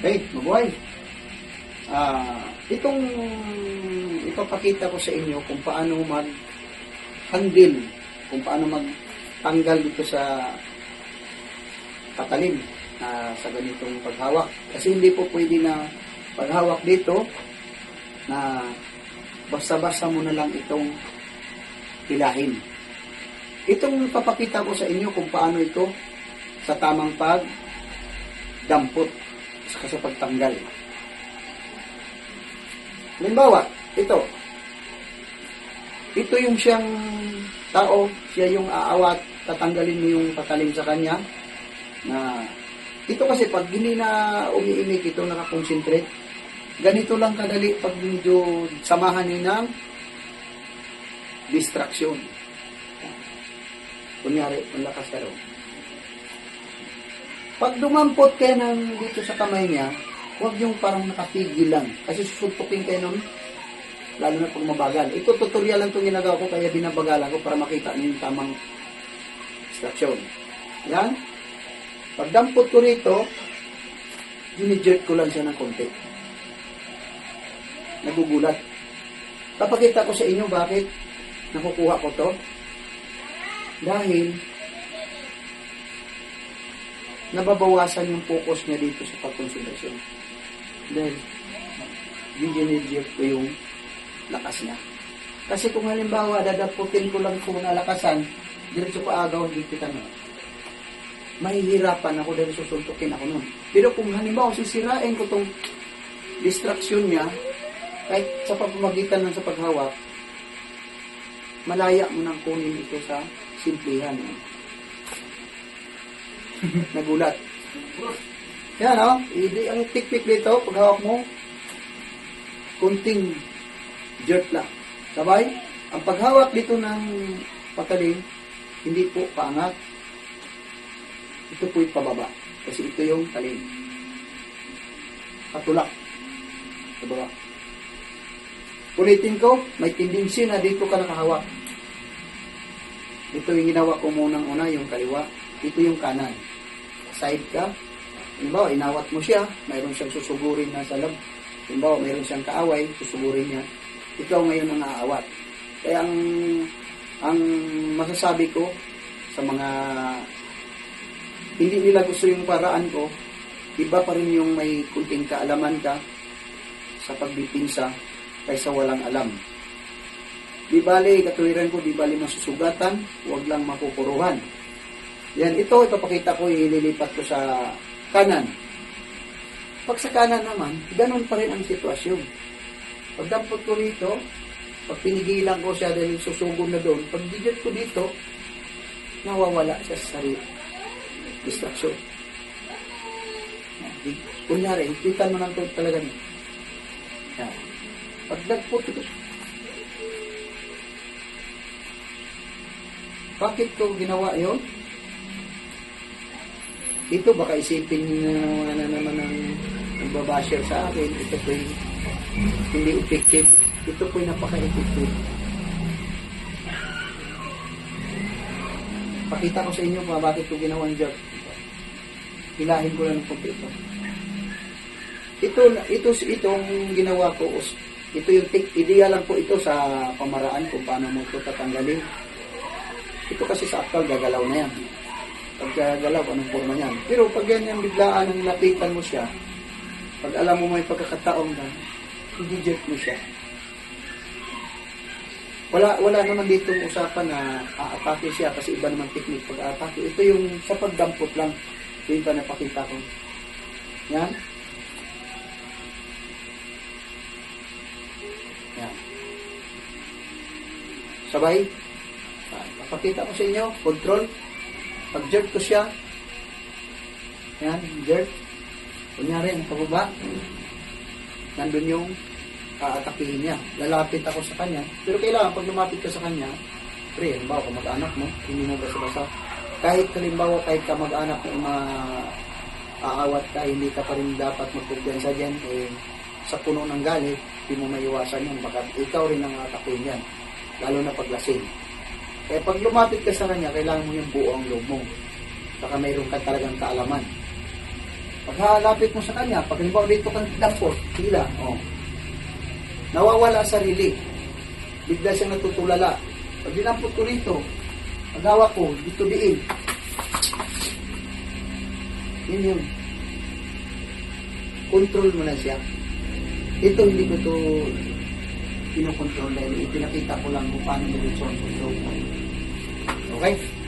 Okay, mabuhay. Ah, itong ipapakita ko sa inyo kung paano mag-handle, kung paano magtanggal dito sa patalim na sa ganitong paghawak. Kasi hindi po pwede na paghawak dito na basta-basta mo na lang itong pilahin. Itong papakita ko sa inyo kung paano ito sa tamang pag dampot sa pagtanggal. Halimbawa, ito. Ito yung siyang tao, siya yung aawat, tatanggalin mo yung patalim sa kanya. Na, ito kasi pag hindi na umiimik ito, nakakonsentrate, ganito lang kadali pag medyo samahan niyo ng distraction. Kunyari, malakas ka raw. Pag dumampot kayo ng dito sa kamay niya, huwag yung parang nakapigil lang. Kasi susuntukin kayo nun, lalo na pag mabagal. Ito, tutorial lang itong ginagawa ko, kaya binabagalan ko para makita niyo yung tamang instruction. Yan. Pag dampot ko rito, dinijert ko lang siya ng konti. Nagugulat. Papakita ko sa inyo bakit nakukuha ko to. Dahil nababawasan yung focus niya dito sa pagkonsentrasyon. Dahil dinidject ko yung lakas niya. Kasi kung halimbawa, dadaputin ko lang kung nalakasan, diretso pa agaw, hindi kita na. Mahihirapan ako dahil susuntukin ako nun. Pero kung halimbawa, sisirain ko tong distraction niya, kahit sa pamamagitan ng sa paghawak, malaya mo nang kunin ito sa simplihan. eh. Nagulat. Yan, no? Hindi, ang tikpik dito, pag hawak mo, kunting jerk lang. Sabay, ang paghawak dito ng patalim, hindi po paangat. Ito po'y pababa. Kasi ito yung talim. Patulak. Sa baba. Ulitin ko, may tendency na dito ka nakahawak. Ito yung ginawa ko munang una, yung kaliwa. Ito yung kanan. Side ka. Halimbawa, inawat mo siya, mayroon siyang susugurin na sa lab. Halimbawa, mayroon siyang kaaway, susugurin niya. Ikaw ngayon ang aawat. Kaya ang ang masasabi ko sa mga hindi nila gusto yung paraan ko, iba pa rin yung may kunting kaalaman ka sa pagbipinsa kaysa walang alam. Di bali, katuwiran ko, di bali masusugatan, huwag lang mapupuruhan. Yan, ito, ipapakita ko, ililipat ko sa kanan. Pag sa kanan naman, ganun pa rin ang sitwasyon. Pag dampot ko rito, pag pinigilan ko siya dahil susugod na doon, pag digit ko dito, nawawala siya sa sarili. Distraction. Kunyari, kita mo lang to talaga niya. Yan. Pag nagput ito, bakit ko ginawa yon? Ito baka isipin na na naman ng nagbabasher sa akin. Ito po hindi effective. Ito po napaka-effective. Pakita ko sa inyo kung bakit ko ginawa yung job. Hilahin ko lang ng konti ito. Ito, ito, itong ginawa ko, ito yung ideya lang po ito sa pamaraan kung paano mo ito tatanggalin. Ito kasi sa aktal, gagalaw na yan. Pag gagalaw, anong forma niyan. Pero pag ganyan biglaan ang lapitan mo siya, pag alam mo may pagkakataon ka, i-jerk mo siya. Wala wala naman dito usapan na aatake siya kasi iba naman technique pag aatake. Ito yung sa pagdampot lang. Ito yung napakita ko. Yan. Yan. Sabay. Papakita ko sa inyo. Control. Pag jerk ko siya. Yan. Jerk. Kunyari, ang pababa. Nandun yung aatakihin niya. Lalapit ako sa kanya. Pero kailangan, pag lumapit ka sa kanya, pre, halimbawa, kamag-anak mo, hindi mo basta-basta. Kahit halimbawa, kahit kamag-anak mo ma aawat ka, hindi ka pa rin dapat magkumpiyansa dyan, eh, sa puno ng galit, hindi mo maiwasan yan. Baka ikaw rin ang atakihin yan. Lalo na paglasing. Kaya pag lumapit ka sa kanya, kailangan mo yung buo ang loob mo. Baka mayroon ka talagang kaalaman. Pagkalapit mo sa kanya, pag halimbawa dito kang dampot, hila, oh. Nawawala sarili. Bigla siyang natutulala. Pag dinampot ko rito, pag hawak ko, dito diin. Yun yun. Control mo na siya. Ito hindi ko to pinokontrol dahil ipinakita ko lang kung paano nilitsyon control. Okay?